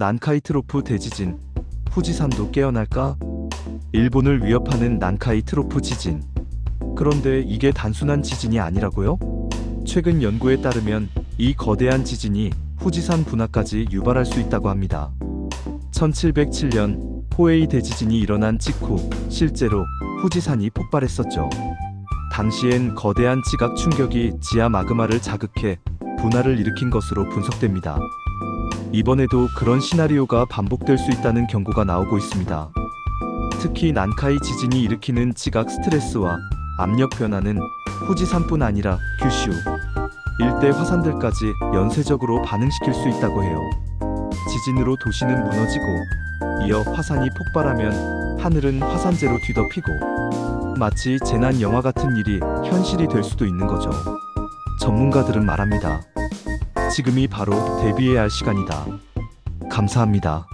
난카이 트로프 대지진. 후지산도 깨어날까? 일본을 위협하는 난카이 트로프 지진. 그런데 이게 단순한 지진이 아니라고요? 최근 연구에 따르면 이 거대한 지진이 후지산 분화까지 유발할 수 있다고 합니다. 1707년 포에이 대지진이 일어난 직후 실제로 후지산이 폭발했었죠. 당시엔 거대한 지각 충격이 지하 마그마를 자극해 분화를 일으킨 것으로 분석됩니다. 이번에도 그런 시나리오가 반복될 수 있다는 경고가 나오고 있습니다. 특히 난카이 지진이 일으키는 지각 스트레스와 압력 변화는 후지산뿐 아니라 규슈, 일대 화산들까지 연쇄적으로 반응시킬 수 있다고 해요. 지진으로 도시는 무너지고 이어 화산이 폭발하면 하늘은 화산재로 뒤덮이고 마치 재난 영화 같은 일이 현실이 될 수도 있는 거죠. 전문가들은 말합니다. 지금이 바로 대비해야 할 시간이다. 감사합니다.